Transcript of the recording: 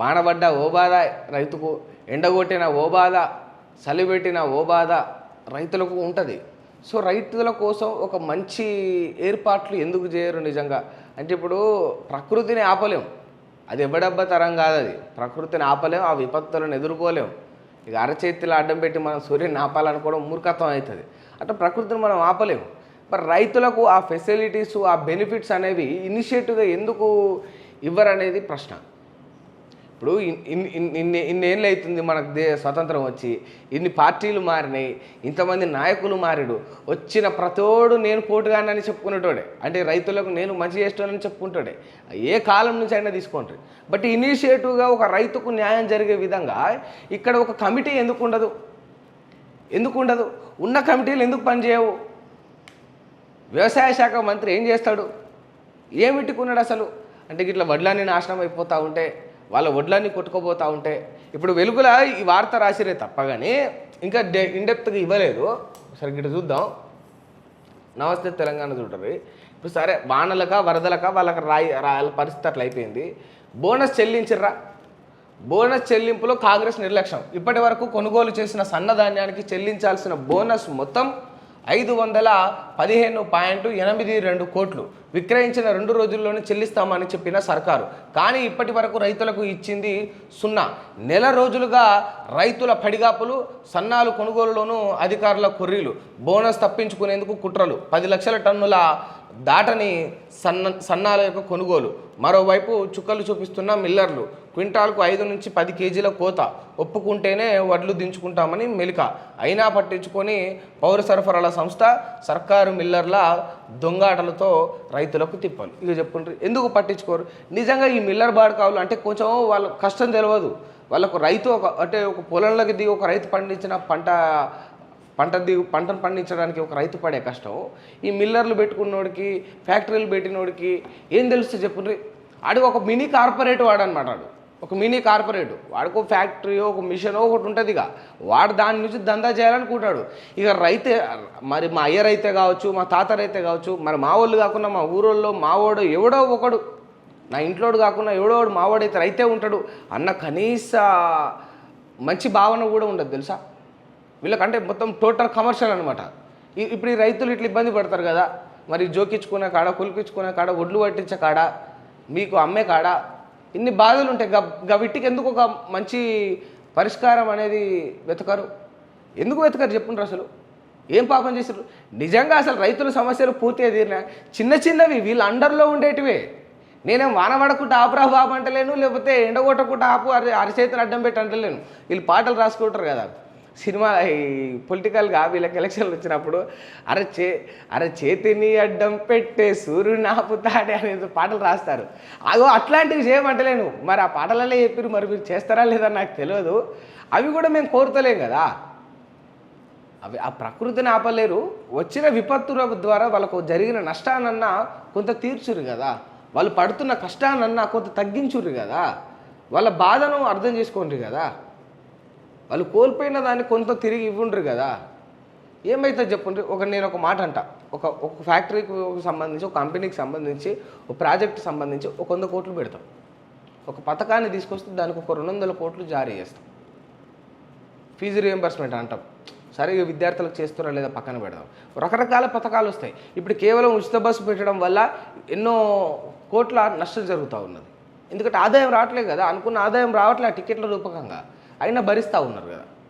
వానబడ్డ ఓ బాధ రైతుకు ఎండగొట్టిన ఓ బాధ చలిపెట్టిన ఓ బాధ రైతులకు ఉంటుంది. సో రైతుల కోసం ఒక మంచి ఏర్పాట్లు ఎందుకు చేయరు నిజంగా? అంటే ఇప్పుడు ప్రకృతిని ఆపలేం. అది ఎవడబ్బ తరం కాదు అది. ప్రకృతిని ఆపలేం ఆ విపత్తులను ఎదుర్కోలేం. ఇక అరచేతిలో అడ్డం పెట్టి మనం సూర్యుని ఆపాలనుకోవడం మూర్ఖత్వం అవుతుంది. అంటే ప్రకృతిని మనం ఆపలేము మరి రైతులకు ఆ ఫెసిలిటీస్ ఆ బెనిఫిట్స్ అనేవి ఇనిషియేటివ్గా ఎందుకు ఇవ్వరనేది ప్రశ్న. ఇప్పుడు ఇన్ని ఇన్నేళ్ళు అవుతుంది మనకు దే స్వతంత్రం వచ్చి ఇన్ని పార్టీలు మారినాయి ఇంతమంది నాయకులు మారాడు వచ్చిన ప్రతోడు నేను పోటుగానని చెప్పుకునేటోడే. అంటే రైతులకు నేను మంచి చేస్తానని చెప్పుకుంటాడే. ఏ కాలం నుంచి అయినా తీసుకుంటారు బట్ ఇనిషియేటివ్గా ఒక రైతుకు న్యాయం జరిగే విధంగా ఇక్కడ ఒక కమిటీ ఎందుకు ఉండదు? ఎందుకు ఉండదు? ఉన్న కమిటీలు ఎందుకు పనిచేయవు? వ్యవసాయ శాఖ మంత్రి ఏం చేస్తాడు? ఏమిట్టుకున్నాడు అసలు? అంటే ఇట్లా వడ్లన్నీ నాశనం అయిపోతూ ఉంటే వాళ్ళ వడ్లన్నీ కొట్టుకోపోతూ ఉంటే ఇప్పుడు వెలుగుల ఈ వార్త రాసిరే తప్ప కానీ ఇంకా డె ఇన్డెప్త్గా ఇవ్వలేదు. సరే ఇటు చూద్దాం. నమస్తే తెలంగాణ చూడరు. ఇప్పుడు సరే వానలక వరదలక వాళ్ళకి రాయి రాయాల పరిస్థితి అట్లా అయిపోయింది. బోనస్ చెల్లించర్రా. బోనస్ చెల్లింపులో కాంగ్రెస్ నిర్లక్ష్యం. ఇప్పటి వరకు కొనుగోలు చేసిన సన్నధాన్యానికి చెల్లించాల్సిన బోనస్ మొత్తం ఐదు వందల పదిహేను పాయింట్ ఎనిమిది రెండు కోట్లు. విక్రయించిన రెండు రోజుల్లోనే చెల్లిస్తామని చెప్పిన సర్కారు. కానీ ఇప్పటి వరకు రైతులకు ఇచ్చింది సున్నా. నెల రోజులుగా రైతుల పడిగాపులు సన్నాలు కొనుగోలులోనూ అధికారుల కొర్రీలు. బోనస్ తప్పించుకునేందుకు కుట్రలు. పది లక్షల టన్నుల దాటని సన్న సన్నాల యొక్క కొనుగోలు. మరోవైపు చుక్కలు చూపిస్తున్న మిల్లర్లు. క్వింటాల్కు ఐదు నుంచి పది కేజీల కోత. ఒప్పుకుంటేనే వడ్లు దించుకుంటామని మెలిక. అయినా పట్టించుకొని పౌర సరఫరాల సంస్థ సర్కారు మిల్లర్ల దొంగాటలతో రైతులకు తిప్పలు. ఇక చెప్పుకుంటారు ఎందుకు పట్టించుకోరు? నిజంగా ఈ మిల్లర్ బాడకావులు అంటే కొంచెం వాళ్ళ కష్టం తెలియదు వాళ్ళకు రైతు ఒక అంటే ఒక పొలంలోకి దిగి ఒక రైతు పండించిన పంట పంట దిగు పంటను పండించడానికి ఒక రైతు పడే కష్టం. ఈ మిల్లర్లు పెట్టుకున్నోడికి ఫ్యాక్టరీలు పెట్టినోడికి ఏం తెలుస్తుంది చెప్పుండ్రి ఆడికి ఒక మినీ కార్పొరేట్ వాడనమాట వాడు ఒక మినీ కార్పొరేట్. వాడికి ఒక ఫ్యాక్టరీ ఒక మిషన్ ఒకటి ఉంటుంది ఇక వాడు దాని నుంచి దందా చేయాలనుకుంటాడు. ఇక రైతే మరి మా అయ్య రైతే కావచ్చు మా తాత రైతే కావచ్చు మరి మా వాళ్ళు కాకుండా మా ఊరోళ్ళు మావోడు ఎవడో ఒకడు. నా ఇంట్లోడు కాకుండా ఎవడో మావాడైతే రైతే ఉంటాడు అన్న కనీస మంచి భావన కూడా ఉండదు తెలుసా? వీళ్ళకంటే మొత్తం టోటల్ కమర్షియల్ అనమాట ఇప్పుడు ఈ రైతులు ఇట్లా ఇబ్బంది పడతారు కదా మరి జోకించుకునే కాడ కొలిపించుకునే కాడ ఒడ్లు పట్టించే కాడ మీకు అమ్మే కాడ ఇన్ని బాధలు ఉంటాయి గ గవిట్టికి ఎందుకు ఒక మంచి పరిష్కారం అనేది వెతకరు? ఎందుకు వెతకరు చెప్పుండ్రు అసలు? ఏం పాపం చేశారు నిజంగా అసలు రైతుల సమస్యలు పూర్తిగా తీరినా? చిన్న చిన్నవి వీళ్ళ అండర్లో ఉండేటివే. నేనేం వాన పడకుండా ఆపురా బాబు అంటలేను లేకపోతే ఎండగొట్టకుండా ఆపు అరి అరిచేతులు అడ్డం పెట్టి అంటలేను. వీళ్ళు పాటలు రాసుకుంటారు కదా. సినిమా ఈ పొలిటికల్గా వీళ్ళకి ఎలక్షన్లు వచ్చినప్పుడు అరే చే అరే చేతిని అడ్డం పెట్టే సూర్యుని ఆపుతాడే అనేది పాటలు రాస్తారు. అగో అట్లాంటివి చేయమంటలేను. మరి ఆ పాటలలో చెప్పారు మరి మీరు చేస్తారా లేదా నాకు తెలియదు అవి కూడా మేము కోరుతలేం కదా. అవి ఆ ప్రకృతిని ఆపలేరు. వచ్చిన విపత్తుల ద్వారా వాళ్ళకు జరిగిన నష్టానన్నా కొంత తీర్చురు కదా. వాళ్ళు పడుతున్న కష్టానన్నా కొంత తగ్గించురు కదా. వాళ్ళ బాధను అర్థం చేసుకోండి కదా. వాళ్ళు కోల్పోయిన దాన్ని కొంత తిరిగి ఇవ్వండ్రు కదా. ఏమైతే చెప్పండి ఒక నేను ఒక మాట అంట. ఒక ఒక ఫ్యాక్టరీకి సంబంధించి ఒక కంపెనీకి సంబంధించి ఒక ప్రాజెక్ట్ సంబంధించి ఒక వంద కోట్లు పెడతాం. ఒక పథకాన్ని తీసుకొస్తే దానికి ఒక రెండు వందల కోట్లు జారీ చేస్తాం. ఫీజు రియంబర్స్మెంట్ అంటాం. సరే విద్యార్థులకు చేస్తారా లేదా పక్కన పెడదాం. రకరకాల పథకాలు వస్తాయి. ఇప్పుడు కేవలం ఉచిత బస్సు పెట్టడం వల్ల ఎన్నో కోట్ల నష్టం జరుగుతూ ఉన్నది. ఎందుకంటే ఆదాయం రావట్లేదు కదా. అనుకున్న ఆదాయం రావట్లే ఆ టికెట్ల రూపకంగా. అయినా భరిస్తూ ఉన్నారు కదా.